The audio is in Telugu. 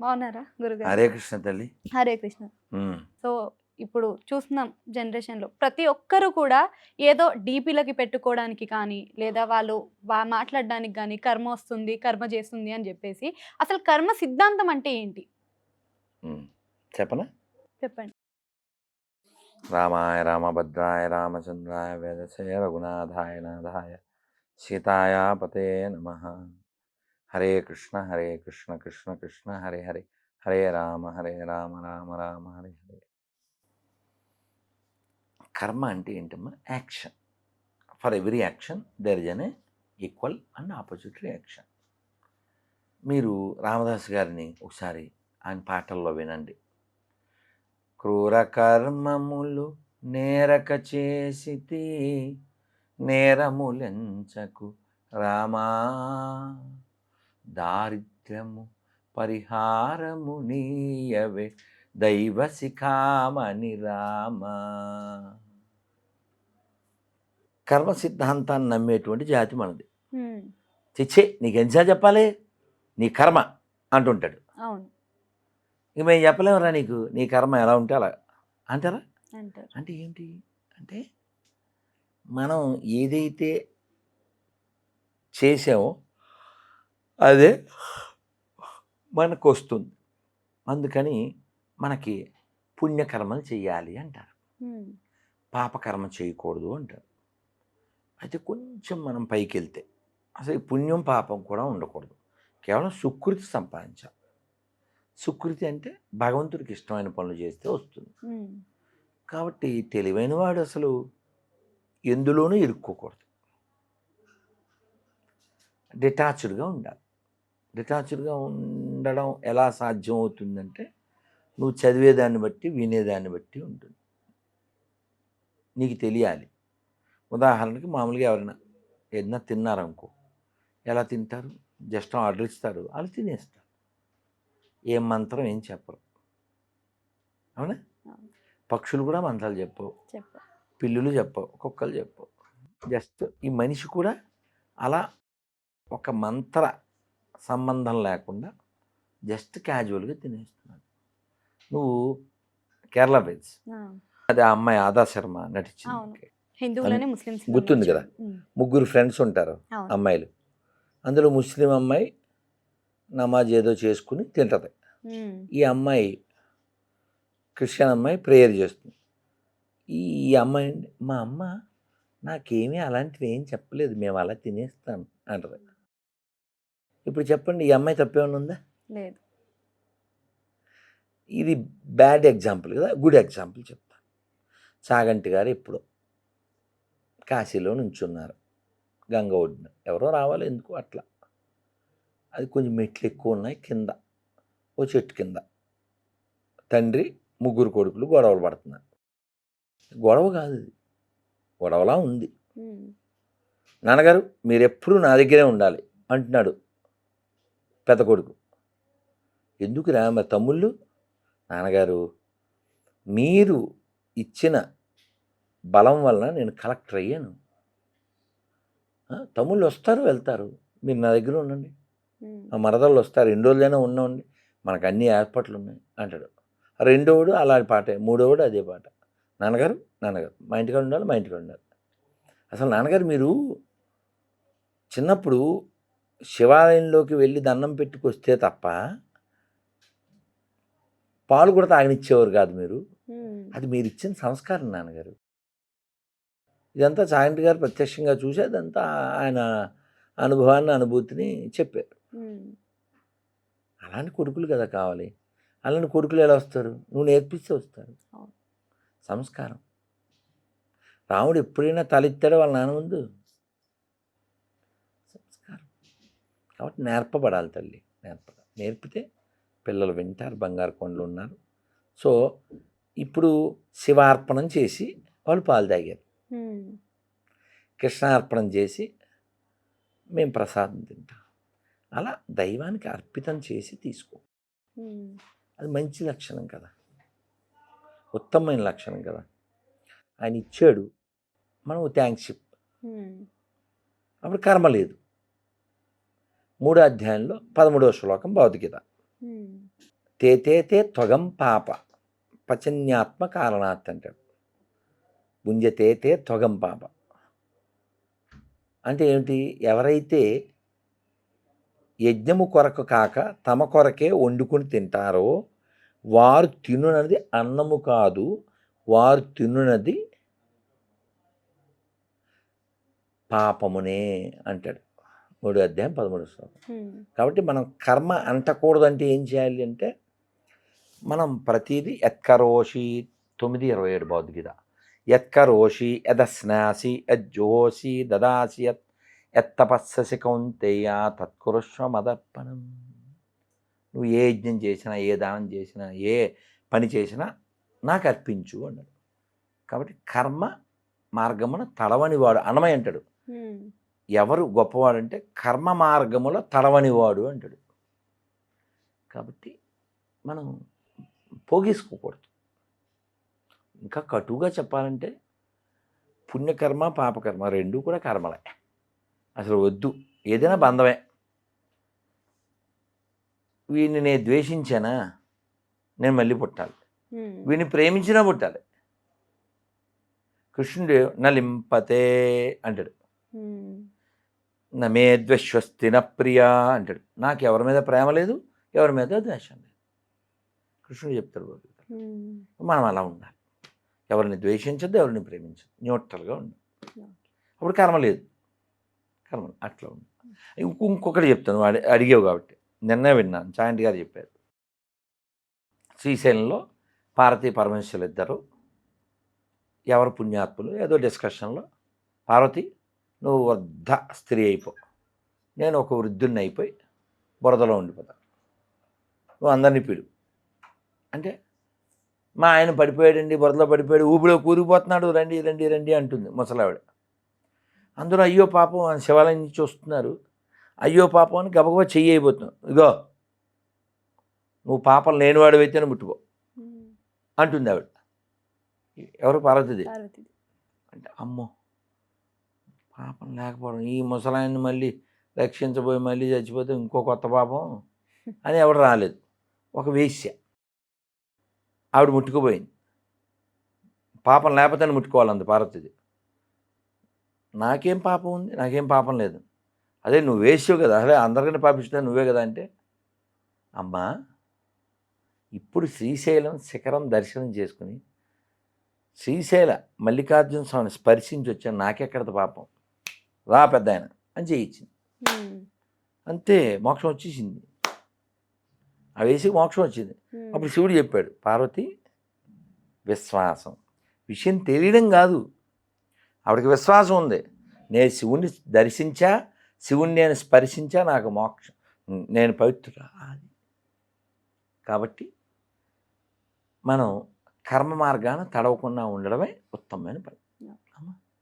బాగున్నారా గురుగారు? హరే కృష్ణ తల్లి. హరే కృష్ణ. సో ఇప్పుడు చూస్తున్నాం జనరేషన్లో ప్రతి ఒక్కరు కూడా ఏదో డీపీలకి పెట్టుకోవడానికి కానీ లేదా వాళ్ళు మాట్లాడడానికి కానీ కర్మ వస్తుంది కర్మ చేస్తుంది అని చెప్పేసి అసలు కర్మ సిద్ధాంతం అంటే ఏంటి. చెప్పనా? చెప్పండి. రామాయ రామభద్రాయ రామచంద్రాయ వేదసే రఘునాథాయ నాథాయ సీతాయ పతే నమ. హరే కృష్ణ హరే కృష్ణ కృష్ణ కృష్ణ హరే హరే. హరే రామ హరే రామ రామ రామ హరే హరే. కర్మ అంటే ఏంటమ్మా? Action. For every action there is an equal and opposite reaction. మీరు రామదాస్ గారిని ఒకసారి ఆయన పాటల్లో వినండి. క్రూర కర్మములు నేరక చేసితి నేరములెంచకు రామా. దారిద్ర్యము పరిహారము నీయవే దైవ శిఖామణి రామా. కర్మ సిద్ధాంతాన్ని నమ్మేటువంటి జాతి మనది. చిచ్చే నీకు ఎన్నిసార్లు చెప్పాలి? నీ కర్మ అంటుంటాడు. ఇక మేము చెప్పలేమరా నీకు నీ కర్మ ఎలా ఉంటే అలా అంటారు. అంటే ఏంటి? అంటే మనం ఏదైతే చేసామో అదే మనకు వస్తుంది అందుకని మనకి పుణ్యకర్మలు చేయాలి అంటారు. పాపకర్మ చేయకూడదు అంటారు. అయితే కొంచెం మనం పైకి వెళ్తే అసలు పుణ్యం పాపం కూడా ఉండకూడదు. కేవలం సుకృతి సంపాదించాలి. సుకృతి అంటే భగవంతుడికి ఇష్టమైన పనులు చేస్తే వస్తుంది. కాబట్టి తెలివైన వాడు అసలు ఎందులోనూ ఇరుక్కోకూడదు. డిటాచ్డ్గా ఉండాలి. డిటాచ్డ్గా ఉండడం ఎలా సాధ్యం అవుతుందంటే నువ్వు చదివేదాన్ని బట్టి వినేదాన్ని బట్టి ఉంటుంది. నీకు తెలియాలి. ఉదాహరణకి మామూలుగా ఎవరైనా ఏదైనా తిన్నారనుకో ఎలా తింటారు? జస్ట్ ఆర్డర్ ఇస్తారు వాళ్ళు తినేస్తారు. ఏం మంత్రం ఏం చెప్పరు. అవునా. పక్షులు కూడా మంత్రాలు చెప్పవు. చెప్ప పిల్లులు చెప్పవు కుక్కలు చెప్పవు. జస్ట్ ఈ మనిషి కూడా అలా ఒక మంత్ర సంబంధం లేకుండా జస్ట్ క్యాజువల్గా తినేస్తున్నాడు. నువ్వు కేరళ బెజ్ ఆ, అది ఆ అమ్మాయి ఆదా శర్మ. నటించింది గుర్తుంది కదా? ముగ్గురు ఫ్రెండ్స్ ఉంటారు అమ్మాయిలు. అందులో ముస్లిం అమ్మాయి నమాజ్ ఏదో చేసుకుని తింటది. ఈ అమ్మాయి క్రిస్టియన్ అమ్మాయి ప్రేయర్ చేస్తుంది. ఈ అమ్మాయి మా అమ్మ నాకేమీ అలాంటివి ఏం చెప్పలేదు. మేము అలా తినేస్తాం అంటది. ఇప్పుడు చెప్పండి ఈ అమ్మాయి తప్పేమన్నా ఉందా? లేదు. ఇది బ్యాడ్ ఎగ్జాంపుల్ కదా గుడ్ ఎగ్జాంపుల్ చెప్తా. చాగంటి గారు ఇప్పుడు కాశీలో నుంచున్నారు. గంగ ఒడ్డున. ఎవరో రావాలి ఎందుకు అట్లా? అది కొంచెం మెట్లు ఎక్కువ ఉన్నాయి కింద ఓ చెట్టు కింద. తండ్రి ముగ్గురు కొడుకులు గొడవలు పడుతున్నారు. గొడవ కాదు ఇది. గొడవలా ఉంది. నాన్నగారు మీరు ఎప్పుడూ నా దగ్గరే ఉండాలి అంటున్నాడు. పెద్ద కొడుకు. ఎందుకు రా మరి తమ్ముళ్ళు? నాన్నగారు మీరు ఇచ్చిన బలం వలన నేను కలెక్టర్ అయ్యాను. తమ్ముళ్ళు వస్తారు వెళ్తారు. మీరు నా దగ్గర ఉండండి. మా మరదళ్ళు వస్తారు. ఎన్ని రోజులైనా ఉన్నామండి. మనకు అన్ని ఏర్పాట్లు ఉన్నాయి అంటాడు. రెండోవాడు అలాంటి పాటే మూడోవాడు అదే పాట. నాన్నగారు నాన్నగారు మా ఇంటికాడ ఉండాలి మా ఇంటికాడ ఉండాలి. అసలు నాన్నగారు మీరు చిన్నప్పుడు శివాలయంలోకి వెళ్ళి దండం పెట్టుకొస్తే తప్ప పాలు కూడా తాగనిచ్చేవారు కాదు మీరు. అది మీరు ఇచ్చిన సంస్కారం నాన్నగారు. ఇదంతా చాగంటి గారు ప్రత్యక్షంగా చూసి అదంతా ఆయన అనుభవాన్ని అనుభూతిని చెప్పారు. అలాంటి కొడుకులు కదా కావాలి. అలాంటి కొడుకులు ఎలా వస్తారు? నువ్వు నేర్పిస్తే వస్తారు. సంస్కారం. రాముడు ఎప్పుడైనా తలెత్తాడో వాళ్ళ నాన్న ముందు? సంస్కారం. కాబట్టి నేర్పబడాలి తల్లి నేర్ప నేర్పితే పిల్లలు వింటారు బంగారు కొండలు ఉన్నారు. సో ఇప్పుడు శివార్పణం చేసి వాళ్ళు పాలు తాగారు. కృష్ణార్పణం చేసి మేము ప్రసాదం తింటాం. అలా దైవానికి అర్పితం చేసి తీసుకో. అది మంచి లక్షణం కదా. ఉత్తమమైన లక్షణం కదా. ఆయన ఇచ్చాడు మనం థ్యాంక్స్ చెప్ అప్పుడు కర్మ లేదు. మూడో అధ్యాయంలో పదమూడవ శ్లోకం భగవద్గీత. తేతేతే తే తే తే త్వగం పాప. పచన్యాత్మ కారణాత్ అంటాడు భుంజతే తే త్వగం పాప. అంటే ఏమిటి? ఎవరైతే యజ్ఞము కొరకు కాక తమ కొరకే వండుకుని తింటారో వారు తినునది అన్నము కాదు వారు తినునది పాపమునే అంటాడు. మూడు అధ్యాయం పదమూడు శ్లోకం. కాబట్టి మనం కర్మ అంటకూడదంటే ఏం చేయాలి అంటే మనం ప్రతిదీ ఎత్కరోషి తొమ్మిది ఇరవై ఏడు భౌద్గీత ఎత్కరోషి యదస్నాసి యజ్జోసి దదాసి యత్ ఎత్తపస్ససి కౌంతేయ తత్కురుష్వ మదర్పణం నువ్వు ఏ యజ్ఞం చేసినా ఏ దానం చేసినా ఏ పని చేసినా నాకు అర్పించు అన్నాడు. కాబట్టి కర్మ మార్గమున తడవనివాడు అన్నమయ్య అంటాడు. ఉమ్. ఎవరు గొప్పవాడంటే కర్మ మార్గముల తడవనివాడు అంటాడు. కాబట్టి మనం పోగేసుకోకూడదు. ఇంకా కటువుగా చెప్పాలంటే పుణ్యకర్మ పాపకర్మ రెండు కూడా కర్మలే. అసలు వద్దు. ఏదైనా బంధమే. వీడిని నేను ద్వేషించానా? నేను మళ్ళీ పుట్టాలి. వీడిని ప్రేమించినా పుట్టాలి. కృష్ణుడు నలింపతే అంటాడు. నమే ప్రియా అంటాడు. నాకు ఎవరి మీద ప్రేమ లేదు ఎవరి మీద ద్వేషం లేదు. కృష్ణుడు చెప్తాడు. మనం అలా ఉండాలి. ఎవరిని ద్వేషించద్దు ఎవరిని ప్రేమించద్దు. న్యూట్రల్గా ఉండాలి అప్పుడు కర్మ లేదు. కర్మ అట్లా ఉంది ఇంకో ఇంకొకటి చెప్తాను అడి అడిగావు కాబట్టి. నిన్నే విన్నాను చాయంటి గారు చెప్పారు. శ్రీశైలంలో పార్వతీ పరమేశ్వరులు ఇద్దరు. ఎవరు పుణ్యాత్ములు? ఏదో డిస్కషన్లో పార్వతి నువ్వు వృద్ధ స్త్రీ అయిపో. నేను ఒక వృద్ధుడిని అయిపోయి బురదలో ఉండిపోతా. నువ్వు అందరినీ పిలు. అంటే మా ఆయన పడిపోయాడండి బురదలో పడిపోయాడు ఊపిలో కూరిపోతున్నాడు రండి రండి రండి అంటుంది ముసలావిడ. అందరూ అయ్యో పాపం అని శివాలయం నుంచి వస్తున్నారు. అయ్యో పాపం అని గబగబా చెయ్యి అయిపోతున్నావు ఇగో నువ్వు పాపం లేనివాడివైతేనే ముట్టుకో. ఉమ్. అంటుంది ఆవిడ. ఎవరు? పార్వతీది. అంటే అమ్మో. పాపం లేకపోవడం. ఈ ముసలాయన్ని మళ్ళీ రక్షించబోయి మళ్ళీ చచ్చిపోతే ఇంకో కొత్త పాపం అని ఎవడు రాలేదు. ఒక వేశ్య. ఆవిడ ముట్టుకుపోయింది. పాపం లేకపోతే ముట్టుకోవాలంది పార్వతిది నాకేం పాపం ఉంది? నాకేం పాపం లేదు. అదే నువ్వు వేసావు కదా. అదే అందరికీ పాపిస్తున్నా నువ్వే కదా అంటే అమ్మా ఇప్పుడు శ్రీశైలం శిఖరం దర్శనం చేసుకుని శ్రీశైల మల్లికార్జున స్వామిని స్పర్శించి వచ్చాను నాకెక్కడది పాపం? రా పెద్ద ఆయన అని చేయించింది. అంతే మోక్షం వచ్చేసింది. ఆ వేసి మోక్షం వచ్చింది. అప్పుడు శివుడు చెప్పాడు పార్వతి విశ్వాసం. విషయం తెలియడం కాదు. ఆవిడకి విశ్వాసం ఉంది. నేను శివుణ్ణి దర్శించా శివుణ్ణి నేను స్పర్శించా నాకు మోక్షం నేను పవిత్రుడు అది కాబట్టి మనం కర్మ మార్గాన తడవకుండా ఉండడమే ఉత్తమమైన పని.